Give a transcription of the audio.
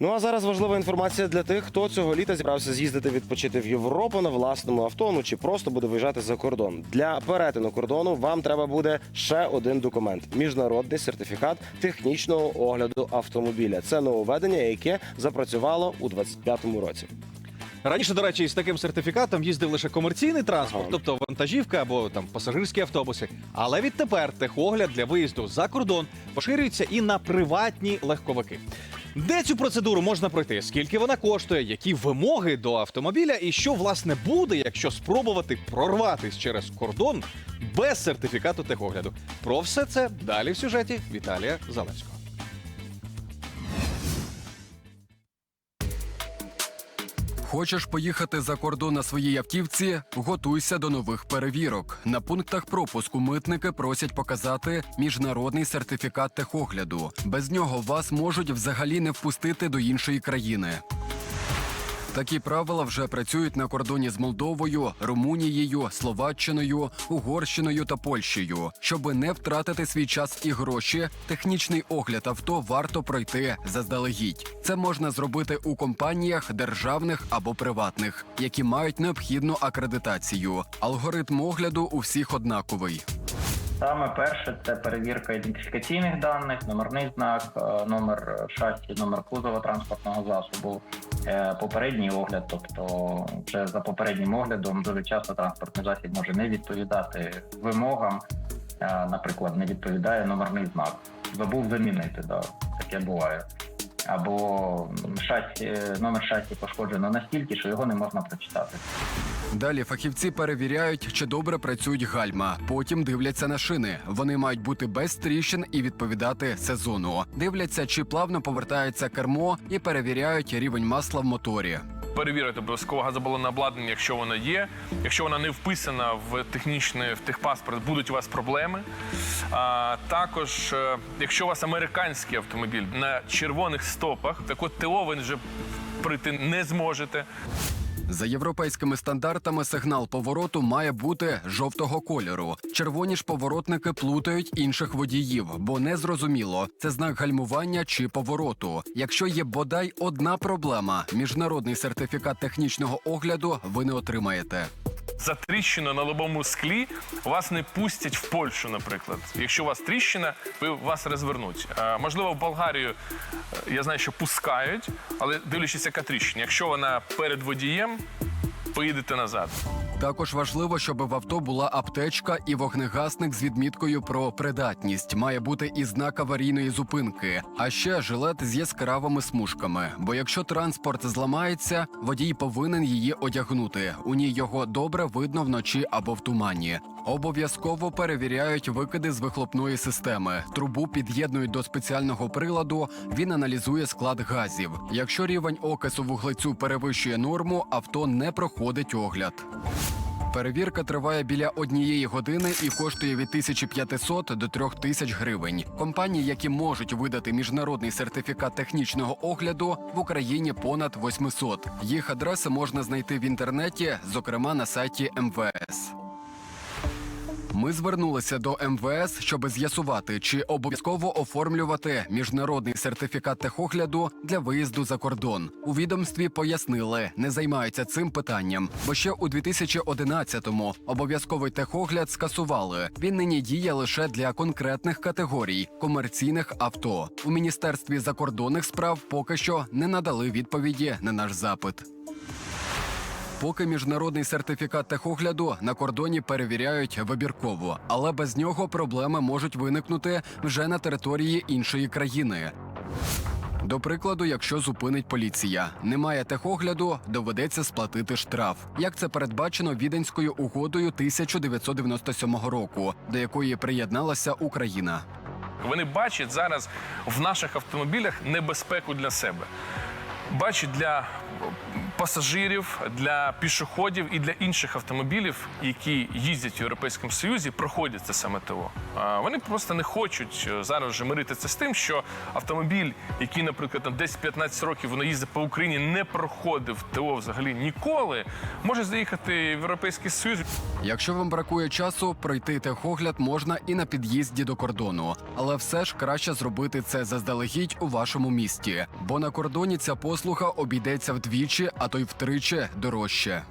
Ну а зараз важлива інформація для тих, хто цього літа зібрався з'їздити відпочити в Європу на власному авто, ну чи просто буде виїжджати за кордон. Для перетину кордону вам треба буде ще один документ: міжнародний сертифікат технічного огляду автомобіля. Це нововведення, яке запрацювало у 2025 році. Раніше, до речі, з таким сертифікатом їздив лише комерційний транспорт, тобто вантажівка або там пасажирські автобуси. Але відтепер техогляд для виїзду за кордон поширюється і на приватні легковики. Де цю процедуру можна пройти? Скільки вона коштує? Які вимоги до автомобіля? І що власне буде, якщо спробувати прорватись через кордон без сертифікату техогляду? Про все це далі в сюжеті Віталія Залевського. Хочеш поїхати за кордон на своїй автівці? Готуйся до нових перевірок. На пунктах пропуску митники просять показати міжнародний сертифікат техогляду. Без нього вас можуть взагалі не впустити до іншої країни. Такі правила вже працюють на кордоні з Молдовою, Румунією, Словаччиною, Угорщиною та Польщею. Щоби не втратити свій час і гроші, технічний огляд авто варто пройти заздалегідь. Це можна зробити у компаніях державних або приватних, які мають необхідну акредитацію. Алгоритм огляду у всіх однаковий. Саме перше це перевірка ідентифікаційних даних, номерний знак, е, номер шасі, номер кузова транспортного засобу, попередній огляд. Тобто, вже за попереднім оглядом дуже часто транспортний засіб може не відповідати вимогам. Е, Наприклад, не відповідає номерний знак. Забув замінити, да, таке буває. Або шасі, е, номер шасі пошкоджено настільки, що його не можна прочитати. Далі фахівці перевіряють, чи добре працюють гальма. Потім дивляться на шини. Вони мають бути без тріщин і відповідати сезону. Дивляться, чи плавно повертається кермо, і перевіряють рівень масла в моторі. Перевірити обов'язково газобалонне обладнання, якщо воно є. Якщо вона не вписана в технічний в техпаспорт, будуть у вас проблеми. А, також, е, якщо у вас американський автомобіль на червоних стопах, так от ТО ви вже прийти не зможете. За європейськими стандартами сигнал повороту має бути жовтого кольору. Червоні ж поворотники плутають інших водіїв, бо не зрозуміло, це знак гальмування чи повороту. Якщо є бодай одна проблема, міжнародний сертифікат технічного огляду ви не отримаєте. За тріщину на лобовому склі вас не пустять в Польщу, наприклад. Якщо у вас тріщина, ви вас розвернуть. Е, можливо, в Болгарію е, я знаю, що пускають, але дивлячись, яка тріщина. Якщо вона перед водієм, поїдете назад. Також важливо, щоб в авто була аптечка і вогнегасник з відміткою про придатність. Має бути і знак аварійної зупинки, а ще жилет з яскравими смужками. Бо якщо транспорт зламається, водій повинен її одягнути. У ній його добре видно вночі або в тумані. Обов'язково перевіряють викиди з вихлопної системи. Трубу під'єднують до спеціального приладу. Він аналізує склад газів. Якщо рівень окису вуглецю перевищує норму, авто не проходить огляд. Перевірка триває біля однієї години і коштує від 1500 до 3000 гривень. Компанії, які можуть видати міжнародний сертифікат технічного огляду, в Україні понад 800. Їх адреси можна знайти в інтернеті, зокрема на сайті МВС. Ми звернулися до МВС, щоб з'ясувати, чи обов'язково оформлювати міжнародний сертифікат техогляду для виїзду за кордон. У відомстві пояснили, не займаються цим питанням, бо ще у 2011-му обов'язковий техогляд скасували. Він нині діє лише для конкретних категорій комерційних авто. У міністерстві закордонних справ поки що не надали відповіді на наш запит. Поки міжнародний сертифікат техогляду на кордоні перевіряють вибірково, але без нього проблеми можуть виникнути вже на території іншої країни. До прикладу, якщо зупинить поліція, немає техогляду, доведеться сплатити штраф, як це передбачено віденською угодою 1997 року, до якої приєдналася Україна. Вони бачать зараз в наших автомобілях небезпеку для себе. Бачать для пасажирів, для пішоходів і для інших автомобілів, які їздять в Європейському Союзі, проходять це саме ТО. Вони просто не хочуть е, зараз вже миритися з тим, що автомобіль, який, наприклад, на 10-15 років воно їздить по Україні, не проходив ТО взагалі ніколи, може заїхати в Європейський Союз. Якщо вам бракує часу, пройти техогляд можна і на під'їзді до кордону, але все ж краще зробити це заздалегідь у вашому місті, бо на кордоні ця послуга обійдеться вдвічі, а то й втричі дорожче.